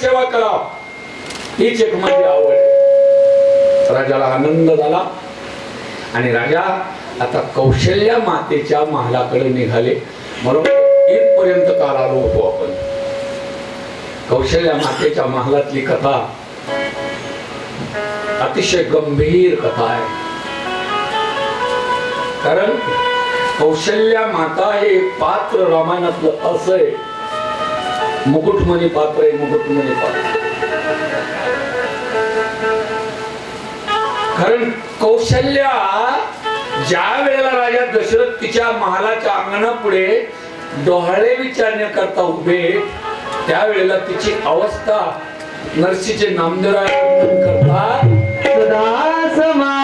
सेवा करा. हीच एक माझी आवड आहे. राजाला आनंद झाला. आणि राजा आता कौशल्या मातेच्या महालाकडे निघाले. म्हणून इथपर्यंत काल आलो होतो आपण. कौशल्या मातेच्या महालातली कथा. अतिशय गंभीर कथा आहे. कारण कौशल्या माता हे पात्र रामायणातलं असं आहे. मुकुटमणी पात्र आहे मुकुटमणी पात्र. कारण कौशल्या ज्या वेळेला राजा दशरथ तिच्या महालाच्या अंगणापुढे डोहाळे विचारण्याकरता उभे त्यावेळेला तिची अवस्था नरसीचे नामदेवराय करतात. सदा समा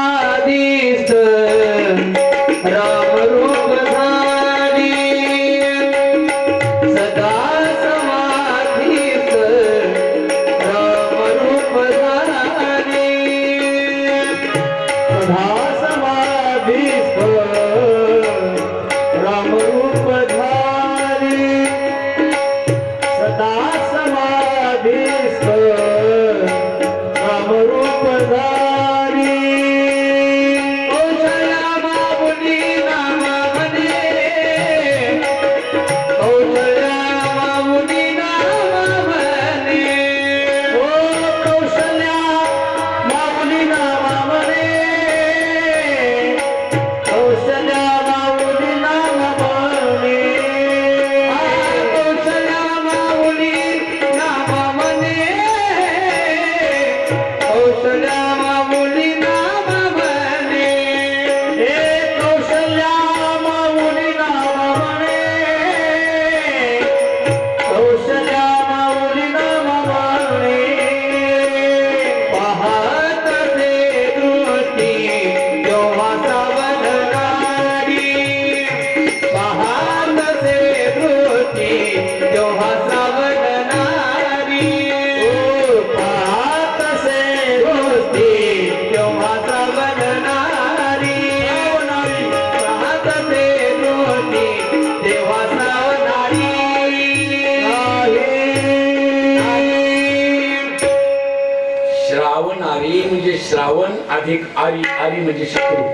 श्रावण अधिक आरी आरी म्हणजे शत्रू.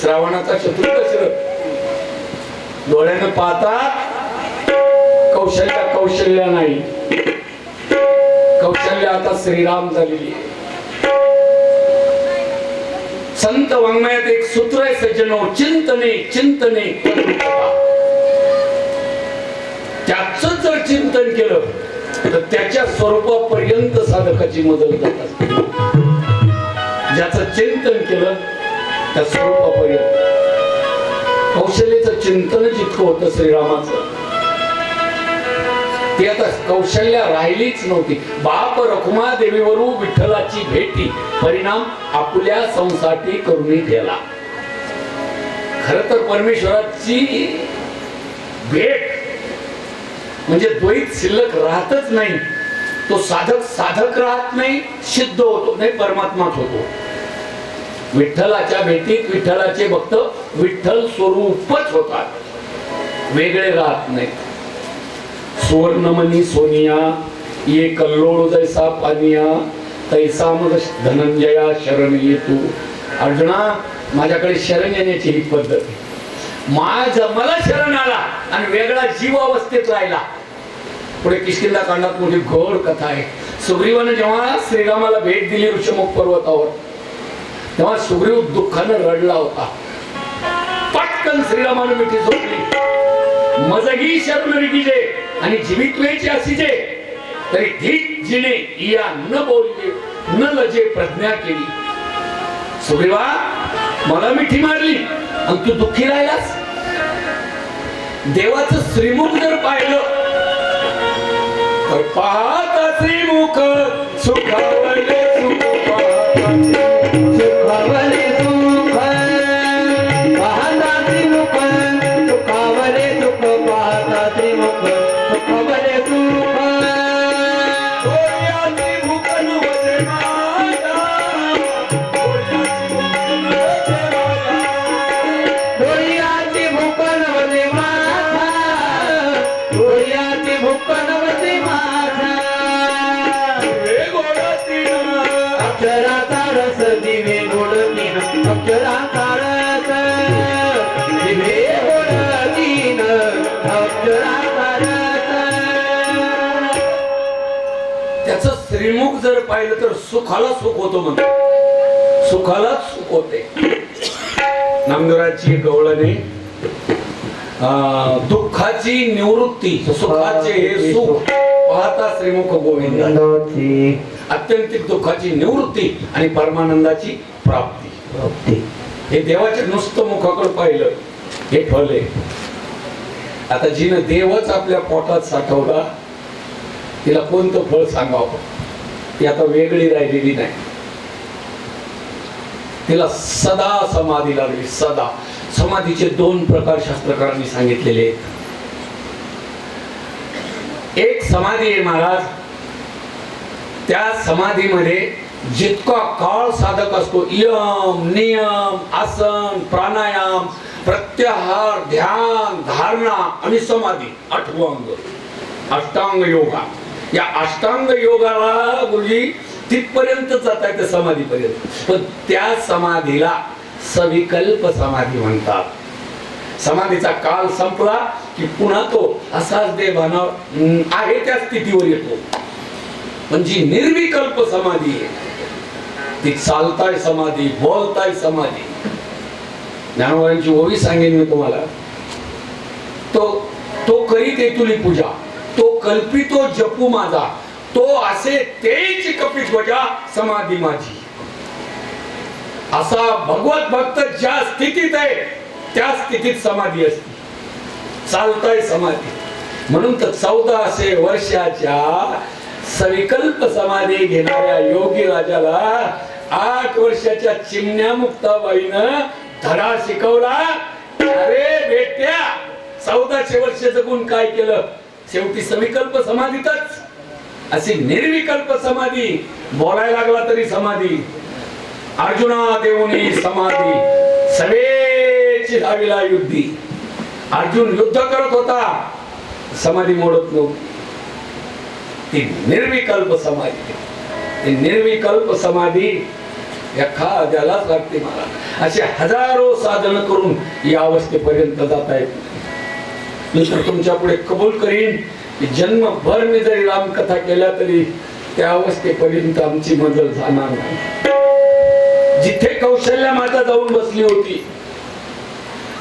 श्रावणाचा शत्रू दशरथ. डोळ्यानं पाहता कौशल्या कौशल्या नाही. कौशल्य आता श्रीराम झालेली संत वाङ्मयात एक सूत्र आहे सज्जनो चिंतने चिंतने त्याच जर चिंतन केलं तर त्याच्या स्वरूपापर्यंत साधकाची मदत जातात असते. ज्याचं चिंतन केलं त्या स्वरूपापर्यंत. कौशल्याचं चिंतन जितकं होतं श्रीरामाचं ती आता कौशल्या राहिलीच नव्हती. बाप रखुमा देवीवरू विठ्ठलाची भेटी परिणाम आपल्या संसाठी करून गेला. खर तर परमेश्वराची भेट म्हणजे द्वैत शिल्लक राहतच नाही. तो साधक साधक राहत नाही सिद्ध होतो नाही परमात्माच होतो. विठ्ठलाच्या भेटीत विठ्ठलाचे भक्त विठ्ठल स्वरूपच होतात. वेगळे राहत नाही सुवर्णमणी सोनिया ये कल्लोळ जैसा पानिया तैसा मग धनंजया शरण येतो. अर्जुना माझ्याकडे शरण येण्याची ही पद्धत आहे. माझ मला शरण आला आणि वेगळा जीव अवस्थेत राहिला. पुढे किशकिंदा कांडात मोठी घोड कथा आहे. सुग्रीवाने जेव्हा श्रीरामाला भेट दिली ऋषमुख पर्वतावर तेव्हा सुग्रीव दुःखानं रडला होता. पटकन श्रीरामानं मिठी सोडली मजगी शरण रिगिजे आणि जीवित वेळची असीजे तरी धीत जिने या न बोलले न लजे प्रज्ञा केली. सुग्रीवा मला मिठी मारली आणि तू दुःखी राहिलास? देवाचं श्रीमुख जर पाहिलं तर पाहता श्रीमुख सुखावले त्याचं श्रीमुख जर पाहिलं तर सुखाला सुख होतो म्हणतो सुखालाच सुख होते. नामदेवराची गवळणे दुःखाची निवृत्ती सुखाचे हे सुख पाहता श्रीमुख गोविंद. अत्यंतिक दुःखाची निवृत्ती आणि परमानंदाची प्राप्ती. हे देवाचे नुसतं मुखाकडे पाहिलं हे फल आहे. आता जिनं देवच आपल्या पोटात साठवला तिला कोणतं फळ सांगावं ती आता वेगळी राहिलेली नाही. तिला सदा समाधी लागली सदा. समाधीचे दोन प्रकार शास्त्रकारांनी सांगितलेले आहेत. एक समाधी आहे महाराज. त्या समाधीमध्ये जितका काळ साधक असतो यम नियम आसन प्राणायाम प्रत्याहार ध्यान धारणा आणि समाधी आठवं अंग अष्टांग योगा. या अष्टांग योगाला गुरुजी तिथपर्यंत जात आहे त्या समाधीपर्यंत. पण त्या समाधीला सविकल्प समाधी म्हणतात. समाधीचा काल संपला की पुन्हा तो असाच देवाना आहे त्या स्थितीवर येतो. पण जी निर्विकल्प समाधी आहे ती चालताय समाधी बोलताय समाधी. ज्ञानोबांची ओवी सांगेन मी तुम्हाला. तो तो करीत तुली पूजा. तो कल्पितो जपू माझा. तो असे तेच कपित वजा समाधी माझी. असा भगवत भक्त ज्या स्थितीत आहे त्या स्थितीत समाधी असते. चालताय समाधी. म्हणून तर चौदाशे वर्षाच्या सविकल्प समाधी घेणाऱ्या योगी राजाला आठ वर्षाच्या चिमण्या मुक्ताबाईनं धडा शिकवला. अरे बेट्या चौदाशे वर्ष जगून काय केलं? शेवटी सविकल्प समाधीतच. अशी निर्विकल्प समाधी बोलायला लागला तरी समाधी. अर्जुना देऊनी समाधी. सवेची धावीला युद्धी. अर्जुन युद्ध करत होता. समाधी मोडत नव्हती. ती निर्विकल्प समाधी. ती निर्विकल्प समाधी एखाद्यालाच लागते मला. असे हजारो साधन करून या अवस्थेपर्यंत जाता येत मी तुमच्यापुढे कबूल करीन की जन्मभर मी जरी रामकथा केल्या तरी त्या अवस्थेपर्यंत आमची मदत जाणार नाही. जिथे कौशल्य माता जाऊन बसली होती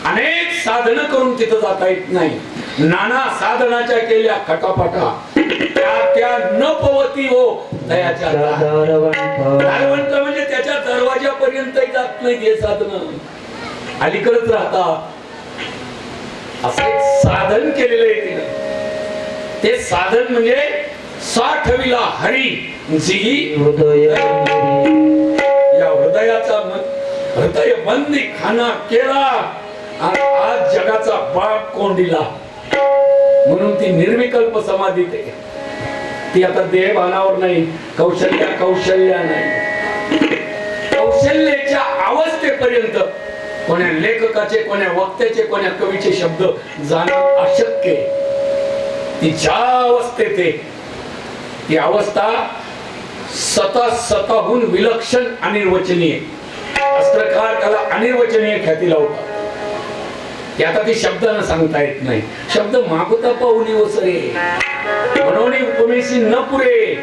अनेक साधन करून तिथं जाता येत नाही. नाना साधनाच्या केल्या खटापटा त्या त्या न पवती हो दयाच्या म्हणजे त्याच्या दरवाजापर्यंत जात नाही हे साधन. अलीकडच राहतात असं एक साधन केलेलं आहे तिनं. ते साधन म्हणजे साठविला हरी जी या हृदयाचा मन- हृदय बंदी खाना केला आणि आज जगाचा बाप कोंडीला म्हणून ती निर्विकल्प समाधी ते. ती आता देहभानावर नाही कौशल्या कौशल्या नाही. कौशल्याच्या अवस्थेपर्यंत कोण्या लेखकाचे कोण्या वक्त्याचे कोण्या कवीचे शब्द जाणे अशक्य ती ज्या अवस्थेत ती अवस्था स्वतः स्वतःहून विलक्षण अनिर्वचनीय अस्त्रकार त्याला अनिर्वचनीय ख्याती लावतात ते आता ती शब्दानं सांगता येत नाही. शब्द मागुता पाहुणी वसरे म्हणून उपमेशी न पुरे.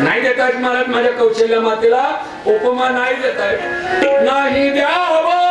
नाही देतात महाराज माझ्या कौशल्य मातेला उपमा नाही देत आहे नाही द्या उपमा.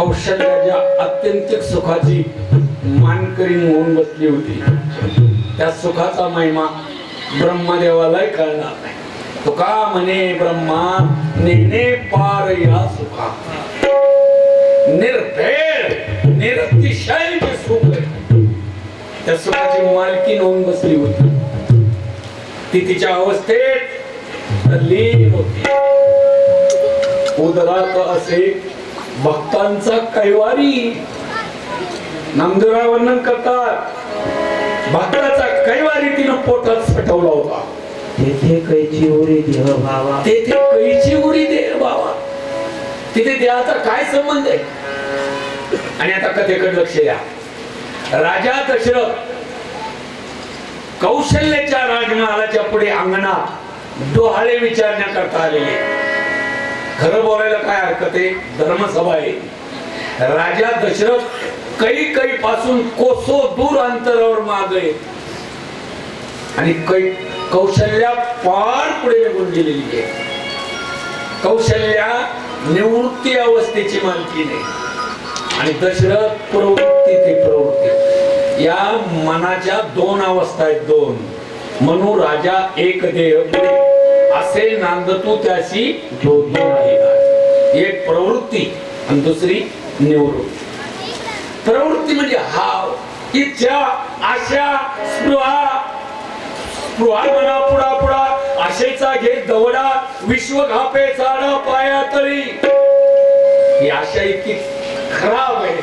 कौशल्याच्या अत्यंतिक सुखाची मानकरी होऊन बसली होती. त्या सुखाचा महिमा ब्रह्मदेवालाही कळणार नाही. तुका म्हणे ब्रह्मा नेने पार या सुखा. निर्भेळ निरतिशय जे सुख त्या सुखाची मालकी होऊन बसली होती. ती तिच्या अवस्थेत लीन होती. उदरात असे भक्तांचा कैवारी नामदेवराव वर्णन करतात भक्ताचा कैवारी तिनं पोटात सटवला होता. तेथे कैची उरी देह भावा. तेथे कैची उडी दे बाबा तिथे देहाचा काय संबंध आहे? आणि आता कथेकडे लक्ष द्या. राजा दशरथ कौशल्याच्या राजमहालाच्या पुढे अंगणात डोहाळे विचारण्याकरता आलेले. खरं बोलायला काय हरकत आहे? धर्मसभा आहे. राजा दशरथ कै कै पासून कोसो दूर अंतरावर माग मागे आणि कै कौशल्या पार पुढे निघून गेलेली आहे कौशल्या निवृत्ती अवस्थेची मालकी नाही आणि दशरथ प्रवृत्ती ते प्रवृत्ती. या मनाच्या दोन अवस्था आहेत दोन. म्हणून राजा एक देह. म्हणजे असे नांदतू त्याशी जोडली नाही एक प्रवृत्ती आणि दुसरी निवृत्ती. प्रवृत्ती म्हणजे हाव. इच्छा आशा स्पृहा. स्पृहा मना पुढा पुढा. आशेचा घे दवडा विश्व घापे चाडा पाया तळी. ही आशा इतकी खराब आहे.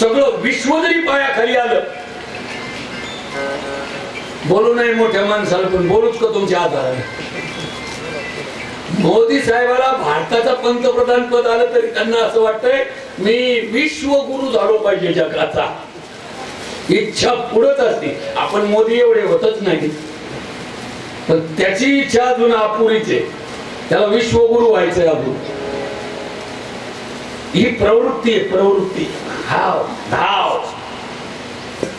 सगळं विश्व जरी पायाखाली आलं बोलू नाही मोठ्या माणसाला पण बोलूच का तुमच्या आधाराने मोदी साहेबाला भारताचा पंतप्रधान पद आलं तरी त्यांना असं वाटतंय मी विश्वगुरु झालो पाहिजे जगाचा. इच्छा पुढच असते. आपण मोदी एवढे होतच नाही पण त्याची इच्छा अजून अपुरीच आहे. त्याला विश्वगुरु व्हायचंय अजून. ही प्रवृत्ती आहे प्रवृत्ती. हाव धाव.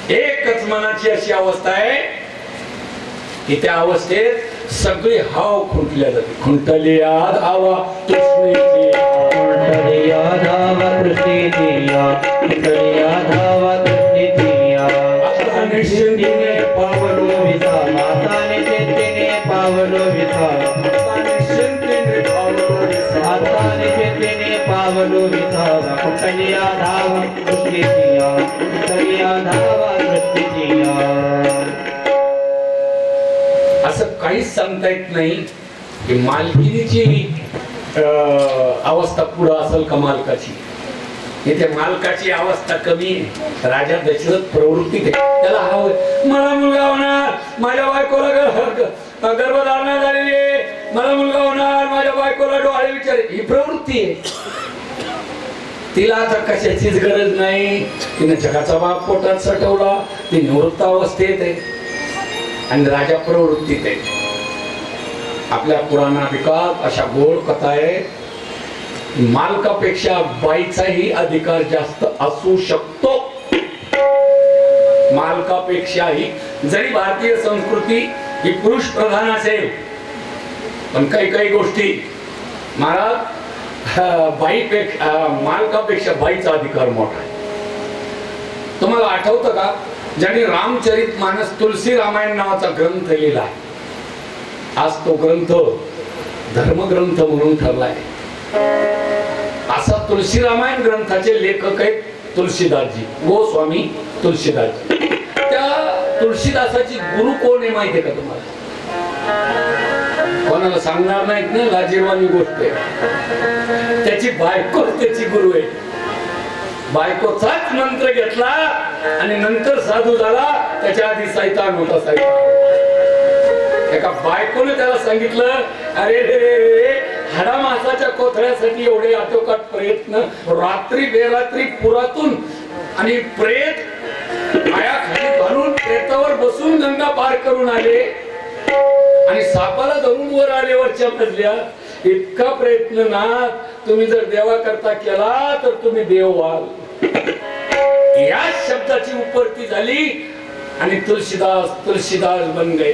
एकच मनाची अशी अवस्था आहे की त्या अवस्थेत सगळी हाव खुंटल्या जाते खुंटली आध हवा तृष्णेची कुंडलिया धावा कृष्णेतिया कुंडलिया धावा कृष्णेतिया आता निश्चिंतीने पावलो विसा. आता निश्चिंतीने पावलो विसा. पावलो विसा. कुंडलिया धावा कृष्णेतिया कुंडलिया धावा काहीच सांगता येत नाही. की मालकिनीची अं, अवस्था पुढं असेल का मालकाची? इथे मालकाची अवस्था कमी राजा दशरथ प्रवृत्ती त्याला हवं मला मुलगा होणार. माझ्या बायकोला गर्भधारणा झालेली मला मुलगा होणार. माझ्या बायकोला डोळे विचार. ही प्रवृत्ती आहे. तिला आता कशाचीच गरज नाही. तिने जगाचा बाप पोटात सटवला. ती निवृत्त अवस्थेत आहे. आणि राजा प्रवृत्तीत आहे. आपल्या पुराणाधिकात अशा गोड कथा आहे मालकापेक्षा बाईचाही अधिकार जास्त असू शकतो. मालकापेक्षाही जरी भारतीय संस्कृती ही पुरुष प्रधान असेल पण काही काही गोष्टी महाराज बाईपेक्षा मालकापेक्षा बाईचा अधिकार मोठा आहे. तुम्हाला आठवतं का? ज्यांनी रामचरित मानस तुलसी रामायण नावाचा ग्रंथ लिहिला आज तो ग्रंथ धर्मग्रंथ म्हणून ठरलाय. असा तुलसी रामायण ग्रंथाचे लेखक आहेत तुलसीदासजी गोस्वामी तुलसीदासजी. त्या तुलसीदासाची गुरु कोण आहे माहितीये का तुम्हाला? कोणाला सांगणार नाहीत ना लाजीरवाणी गोष्ट आहे. त्याची बायको त्याची गुरु आहे. बायकोचाच मंत्र घेतला आणि नंतर साधू झाला त्याच्या आधी सैतान होता सैतान एका बायकोने त्याला सांगितलं अरे रे हाडा मासाच्या कोथळ्यासाठी एवढे आटोकाट प्रयत्न रात्री बेरात्री पुरातून आणि प्रेत पायाखाली घालून प्रेतावर बसून गंगा पार करून आले. आणि सापाला धरून वर आले वरच्या मजल्या. इतका प्रयत्न ना तुम्ही जर देवा करता केला तर तुम्ही देव व्हाल. या शब्दाची उपरती झाली आणि तुलसीदास तुलसीदास बन गए.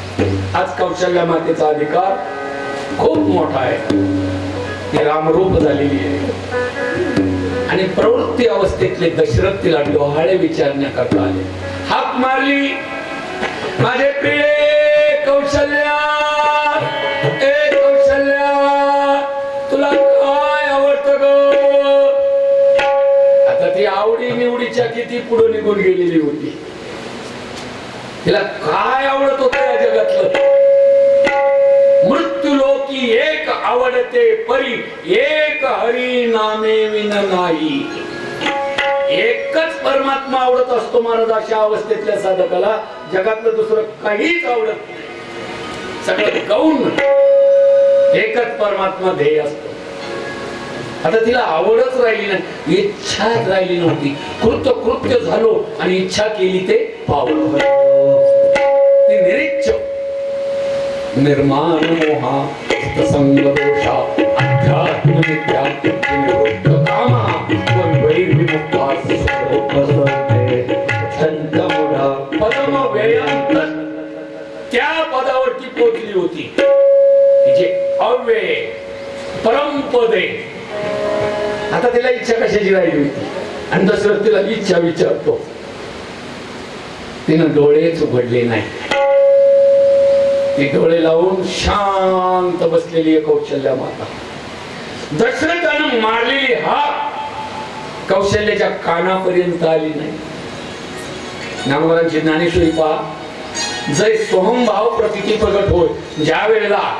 आज कौशल्य मातेचा अधिकार खूप मोठा आहे. ती रामरूप झालेली आहे. आणि प्रवृत्ती अवस्थेतले दशरथ तिला डोहाळे विचारण्याकरता आले. हाक मारली. माझे प्रिय कौशल्या ए कौशल्या तुला काय आवडतं ग? आता ती आवडी निवडीच्या किती पुढे निघून गेलेली होती. तिला काय आवडत होत या जगातलं? मृत्यू लोकी एक आवडते परी एक हरी नामे विन नाही. एकच परमात्मा आवडत असतो महाराज अशा अवस्थेतल्या साधकाला. जगातलं दुसरं काहीच आवडत नाही. सगळं गौण एकच परमात्मा ध्येय असतो. आता तिला आवडच राहिली नाही. इच्छाच राहिली नव्हती. कृत्य कृत्य झालो आणि इच्छा केली ते पावलं ती निरीच्छ. निर्माण मोहा संग दोषा अध्यात्म विद्या निवृत्त कामा वैर्विमुक्ता बसवते छंद मुढा पदम व्ययांत त्या पदावरती पोचली होती. तिचे अव्यय परमपदे आता तिला इच्छा कशाची राहिली होती? आणि दशरथ तिला इच्छा विचारतो. तिनं डोळेच उघडले नाही. ती डोळे लावून शांत बसलेली आहे कौशल्या माता. दशरथानं मारलेली हा कौशल्याच्या कानापर्यंत आली नाही. ज्ञानवरांची ज्ञानेश्वरी पहा. जय सोहम भाव प्रतिती प्रगट होय. ज्या वेळेला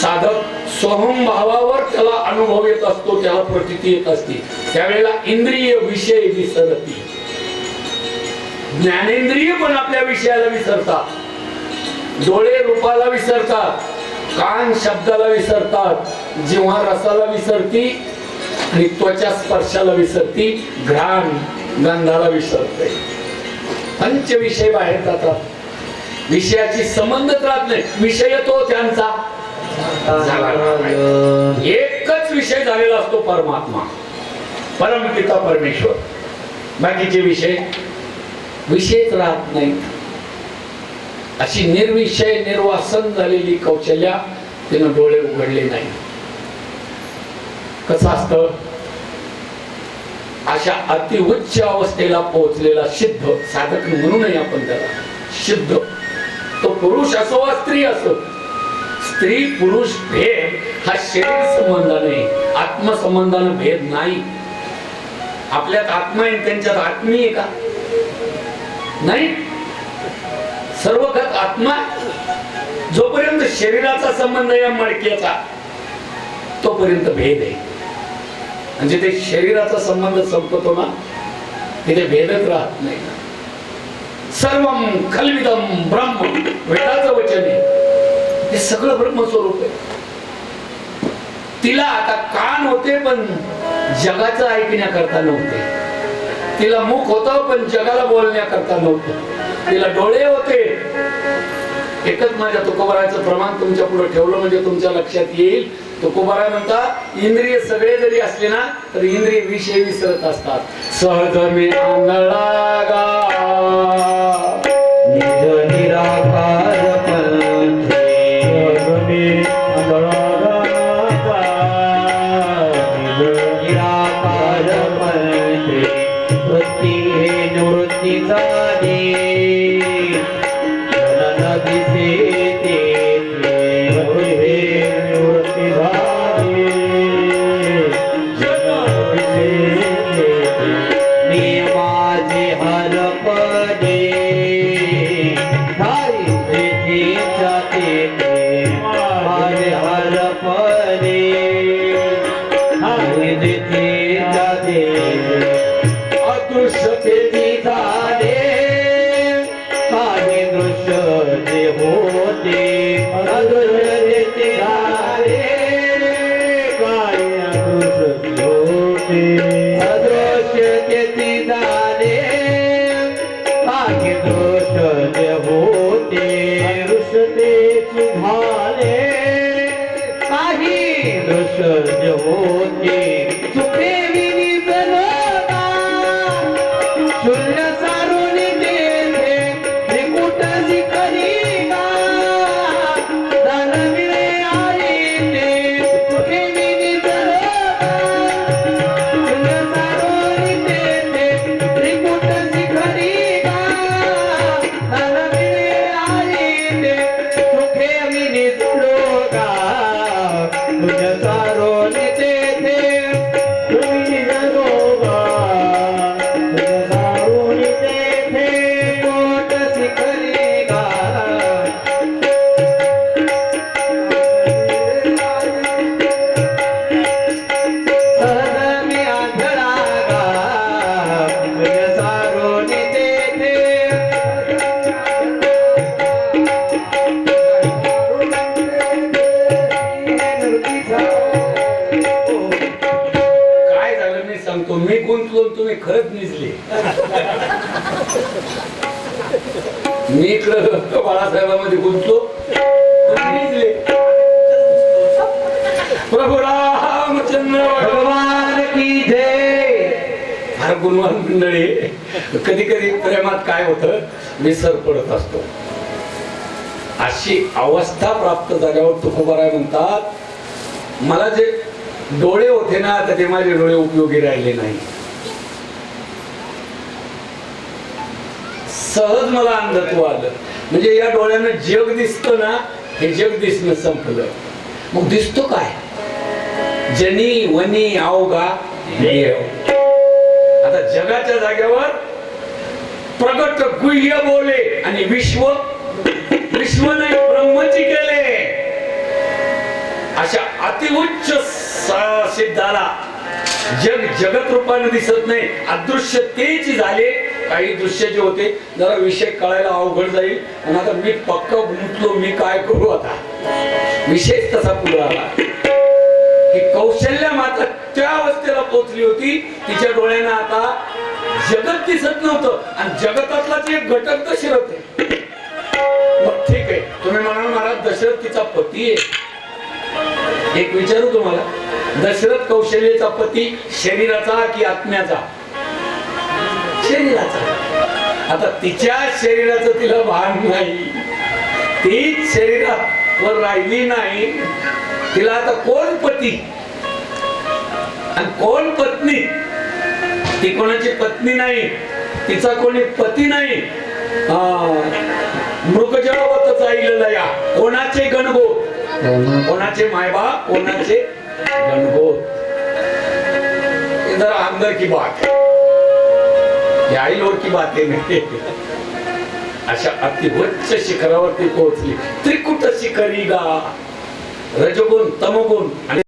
साधक सोहम भावावर त्याला अनुभव येत असतो त्याला प्रतिती येत असते. त्यावेळेला इंद्रिय विषय विसरती. ज्ञानेंद्रिय पण आपल्या विषयाला विसरतात. डोळे रूपाला विसरतात कान शब्दाला विसरतात जेव्हा रसाला विसरती आणि त्वचा स्पर्शाला विसरती घ्राण गंधाला विसरते. पंच विषय बाहेर जातात. विषयाची संबंध राहत नाही. विषय तो त्यांचा. एकच विषय झालेला असतो परमात्मा. परमपिता परमेश्वर. बाकीचे विषय? विषयच राहत नाही. अशी निर्विषय निर्वासन झालेली कौशल्या तिनं डोळे उघडले नाही. कसं असतं? अशा अतिउच्च अवस्थेला पोहोचलेला सिद्ध साधक म्हणूनही आपण त्याला सिद्ध. तो पुरुष असो वा स्त्री असो स्त्री पुरुष भेद हा शरीर संबंधाने आत्मसंबंधाने भेद नाही. आपल्यात आत्मा आहे त्यांच्यात आत्मी आहे का? नाही. सर्व खत आत्मा जोपर्यंत शरीराचा संबंध या मडक्याचा तोपर्यंत भेद आहे. म्हणजे ते शरीराचा संबंध संपतो ना तिथे भेदच राहत नाही. सर्व खलविदम ब्रह्म वेदाचं वचन आहे. हे सगळं ब्रह्मस्वरूप आहे. तिला आता कान होते पण जगाचं ऐकण्याकरता नव्हते. तिला मुख होत पण जगाला बोलण्याकरता नव्हतं. तिला डोळे होते. एकच माझ्या तुकोबराचं प्रमाण तुमच्यापुढे ठेवलं म्हणजे तुमच्या लक्षात येईल. तुकोबरा म्हणता इंद्रिय सगळे जरी असले ना तर इंद्रिय विषय विसरत असतात. सहज मी आंधळा 天地大。होतो तुम्ही खरंच निजले. मी इकडं बाळासाहेबांमध्ये गुंतलो निजले. प्रभू रामचंद्र भगवान की जय. फार गुणवान मंडळी कधी कधी प्रेमात काय होतं विसर पडत असतो. अशी अवस्था प्राप्त झाल्यावर तुकोबाराय म्हणतात मला जे डोळे होते ना तर ते माझे डोळे उपयोगी राहिले नाही. सहज मला अंधत्व आलं म्हणजे या डोळ्यानं जग दिसतं ना हे जग दिसणं संपलं. मग दिसतो काय? जनी वनी आवगा आता जगाच्या जागेवर प्रगट गुह्य बोले आणि विश्व विश्व नाही ब्रह्मची केले. अशा अतिउच्च सिद्धाला जग जगत रूपाने दिसत नाही. अदृश्य तेच झाले. काही दृश्य जे होते जरा विषय कळायला अवघड जाईल. आणि आता मी पक्क गुंतलो मी काय करू आता? विशेष तसा पुढे आला. की कौशल्य माता त्या अवस्थेला पोहोचली होती. तिच्या डोळ्यानं आता जगत दिसत नव्हतं. आणि जगतातलाच एक घटक दशरथ आहे. मग ठीक आहे. तुम्ही म्हणाल महाराज दशरथ तिचा पती आहे. एक विचारू तुम्हाला. दशरथ कौशल्यचा पती शरीराचा की आत्म्याचा? शरीराचा. आता तिच्या शरीराचं तिला भान नाही. तीच शरीरात वर राहिली नाही. तिला आता कोण पती? आणि कोण पत्नी? ती कोणाची पत्नी नाही. तिचा कोणी पती नाही. मृगजळवतच जाईल लया कोणाचे गणगोत कोणाचे मायबाप? कोणाचे गणगोत हे जरा अंदर की बात. आई लोक की नाही अशा अतिउच्च शिखरावरती पोहोचली. त्रिकुट शिखरी गा. रजगुण तमगुण आणि